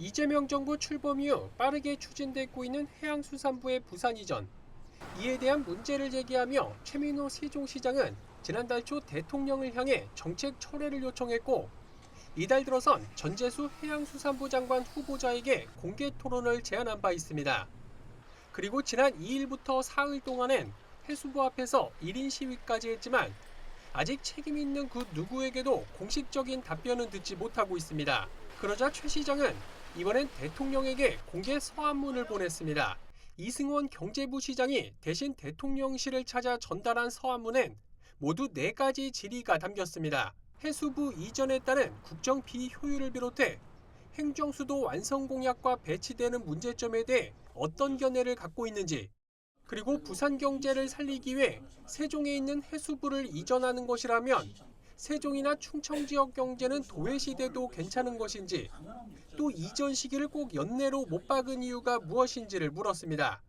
이재명 정부 출범 이후 빠르게 추진되고 있는 해양수산부의 부산 이전. 이에 대한 문제를 제기하며 최민호 세종시장은 지난달 초 대통령을 향해 정책 철회를 요청했고 이달 들어선 전재수 해양수산부 장관 후보자에게 공개 토론을 제안한 바 있습니다. 그리고 지난 2일부터 사흘 동안엔 해수부 앞에서 1인 시위까지 했지만 아직 책임 있는 그 누구에게도 공식적인 답변은 듣지 못하고 있습니다. 그러자 최 시장은 이번엔 대통령에게 공개 서한문을 보냈습니다. 이승원 경제부 시장이 대신 대통령실을 찾아 전달한 서한문엔 모두 네 가지 질의가 담겼습니다. 해수부 이전에 따른 국정 비효율을 비롯해 행정수도 완성 공약과 배치되는 문제점에 대해 어떤 견해를 갖고 있는지 그리고 부산 경제를 살리기 위해 세종에 있는 해수부를 이전하는 것이라면 세종이나 충청 지역 경제는 도외시대도 괜찮은 것인지 또 이전 시기를 꼭 연내로 못 박은 이유가 무엇인지를 물었습니다.